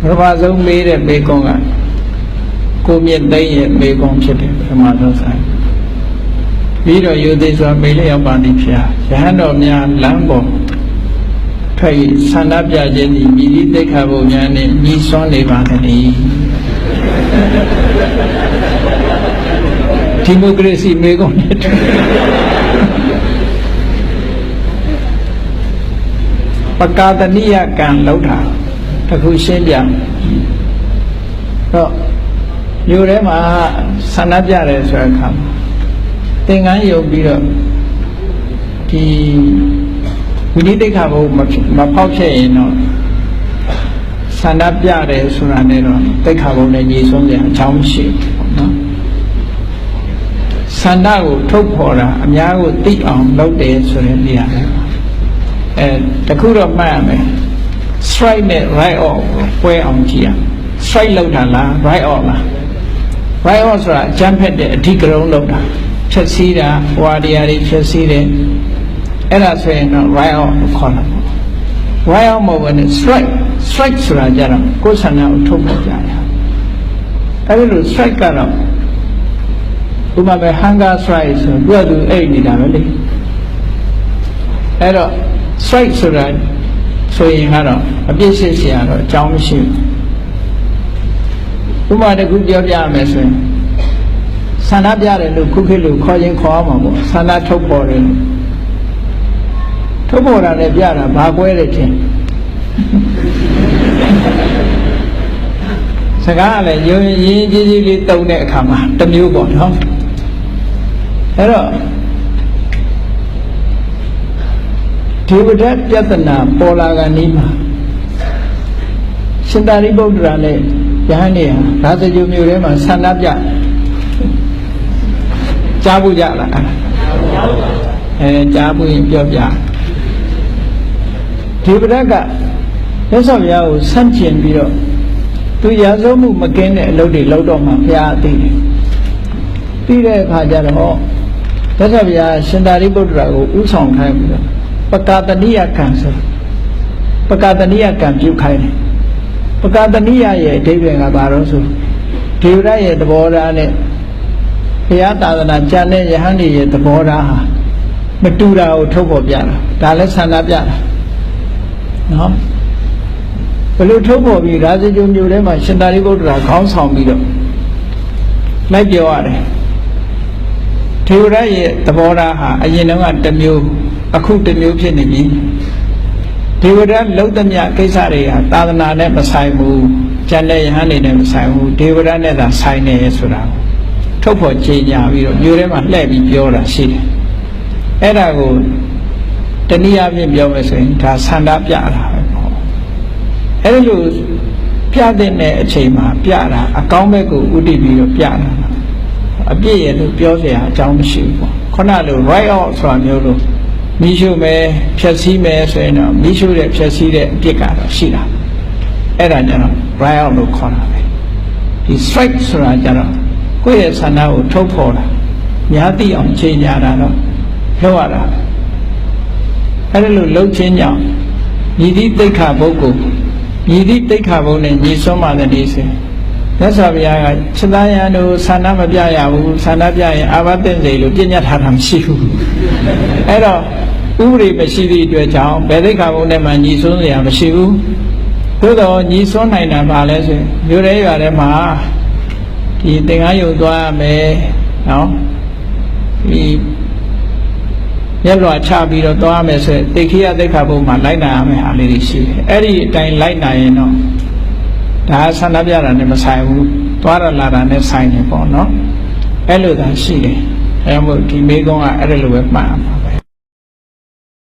ပထမဆုံးမေးတဲ့မေကွန်ကကိုမြင့်သိမ့်ရဲ့မေကွန်ဖြစ်တယ်ပထမဆုံးဆိုင်ပြီးတော့ယူသေးစွာမေလျောက်ပါတိဖျားယဟန်တော်များလမ်းပေါ်ထွက်၍ဆန္ဒပြခြင်းသည်မြည်သည့်သိက္ခာပုများနှင့်ညီစွမ်းနေပါသတည်းဒီမိုကရေစီမေကွန်နဲ့တူပကာတနိယကံလောက်တာ တခုရှင်းပြတော့ယူထဲမှာဆန္ဒပြတယ်ဆိုတဲ့အခါမှာသင်္ကန်းယုံပြီးတော့ဒီဝိနည်းတိတ်ခါဘုမဖြစ်မဖောက်ဖြစ်ရင်တော့ဆန္ဒပြတယ်ဆိုတာနဲ့တော့တိတ်ခါဘုနဲ့ညီဆုံးပြန်အချောင်းမရှိဘူးပေါ့နော်ဆန္ဒကိုထုတ်ဖော်တာအများကိုသိအောင်လုပ်တယ်ဆိုတဲ့နေရာပဲအဲတခုတော့မှတ်ရမယ် strike နဲ့ right off ကိုပွဲအောင်ကြည့်ရ strike လောက်တာလား right off လား right off ဆိုတာအကြမ်းဖက်တဲ့အဓိကရုဏ်းလောက်တာဖြည့်စည်းတာဟွာတရားတွေဖြည့်စည်းတယ်အဲ့ဒါဆိုရင်တော့ right off ကိုခေါ်တာပေါ့ right off မဟုတ်ဘဲနဲ့ strike strike ဆိုတာကြတော့ကိုယ်ဆန္ဒကိုထုတ်ပေါ်ကြရအဲ့ဒီလို strike ကတော့ဥပမာပဲ hunger strike ဆိုတော့သူကသူအိတ်နေတာပဲလေအဲ့တော့ strike ဆိုတာ ဆိုရင်ကတော့အပြစ်ရှိစရာတော့အကြောင်းမရှိဘူးဥပမာတစ်ခုပြောပြရမယ်ဆိုရင်ဆန္ဒပြတယ်လို့ခုခေတ်လို့ခေါ်ရင်ခေါ်အောင်ပေါ့ဆန္ဒထုတ်ပေါ်တယ်လို့ထုတ်ပေါ်တာလည်းပြတာဘာကွဲတယ်ချင်းစကားကလည်းယုံရင်ကြီးကြီးလေးတုံတဲ့အခါမှာတမျိုးပေါ့နော်အဲ့တော့ ဒေဝဒတ်ပြဿနာပေါ်လာကနီးမှာရှင်သာရိပုတ္တရာနဲ့ယဟန်နေဟာရာဇဂုမျိုးထဲမှာဆန္ဒပြကြားဘူးကြလားအဲကြားဘူးရင်ပြောပြဒေဝဒတ်ကမြတ်စွာဘုရားကိုဆန့်ကျင်ပြီးတော့သူရာဇဝမှုမကင်းတဲ့အလုပ်တွေလုပ်တော့မှဘုရားအသိတယ်ပြီးတဲ့အခါကျတော့မြတ်စွာဘုရားရှင်သာရိပုတ္တရာကိုဥဆောင်ခိုင်းပြီးတော့ ပကာတနိယကံဆိုပကာတနိယကံပြုခိုင်းတယ်ပကာတနိယရဲ့အဓိပ္ပာယ်ကဘာလို့ဆိုဒေဝရရဲ့သဘောထားနဲ့ဘုရားသာသနာကျမ်းတဲ့ယဟန်ကြီးရဲ့သဘောထားဟာမတူတာကိုထုတ်ဖော်ပြတာဒါလည်းဆန္ဒပြတာနော်ဘယ်လိုထုတ်ဖော်ပြီးရာဇဂုမျိုးထဲမှာရှင်သာရိပုတ္တရာခေါင်းဆောင်ပြီးတော့လိုက်ပြောရတယ်ဒေဝရရဲ့သဘောထားဟာအရင်တုန်းကတစ်မျိုး အခုတစ်မျိုးဖြစ်နေပြီဒေဝရလုံးသမျှကိစ္စတွေဟာသာသနာနဲ့မဆိုင်ဘူးကျန်တဲ့ယဟန်တွေနဲ့မဆိုင်ဘူးဒေဝရနဲ့သာဆိုင်နေဆိုတာထုတ်ဖော်ကြေညာပြီးတော့မျိုးထဲမှာလှည့်ပြီးပြောတာရှိတယ်အဲ့ဒါကိုတနည်းအားဖြင့်ပြောမယ်ဆိုရင်ဒါဆန္ဒပြတာပဲပေါ့အဲ့ဒီလိုပြတဲ့အချိန်မှာပြတာအကောင်းဘက်ကိုဥတည်ပြီးတော့ပြတာအပြည့်ရဲ့လို့ပြောเสียအကြောင်းမရှိဘူးပေါ့ခုနလို right out ဆိုတာမျိုးလို့ မိရှုမယ်ဖြက်စီးမယ်ဆိုရင်တော့မိရှုတဲ့ဖြက်စီးတဲ့အပြစ်ကတော့ရှိတာအဲ့ဒါကြတော့ right out လို့ခေါ်တာပဲဒီ strike ဆိုတာကြတော့ကိုယ့်ရဲ့ဆန္ဒကိုထုတ်ဖော်တာများသိအောင်ချိန်ညာတာတော့လုပ်ရတာအဲ့ဒါလို့လှုပ်ချင်းကြောင့်ညီတိတိတ်ခါပုဂ္ဂိုလ်ညီတိတိတ်ခါဘုံနဲ့ညီစွမ်းပါတဲ့ဒီစေ မြတ်စွာဘုရားကခြေသားရန်တို့ဆန္ဒမပြရဘူးဆန္ဒပြရင်အာဘသင့်စေလို့ပြညတ်ထားတာမရှိဘူးအဲ့တော့ဥပဒေမရှိသည့်အတွက်ကြောင့်ဘယ်သိက္ခာပုဒ်နဲ့မှညီစွန်းစရာမရှိဘူးသို့တော့ညီစွန်းနိုင်တာပါလဲဆိုရင်မြို့ရဲရွာထဲမှာဒီသင်္ကန်းယုံသွားရမယ်နော်ဒီမျက်လွှာချပြီးတော့သွားရမယ်ဆိုရင်တိခိယသိက္ခာပုဒ်မှာလိုက်နာရမယ်ဟာလေးတွေရှိတယ်အဲ့ဒီအတိုင်းလိုက်နာရင်တော့ ဒါဆန္ဒပြတာနဲ့မဆိုင်ဘူးသွားရလာတာနဲ့ဆိုင်နေပေါ့နော်အဲ့လိုသာရှိတယ်အဲမို့ဒီမိကုံးကအဲ့ဒါလိုပဲမှတ်ရမှာပဲ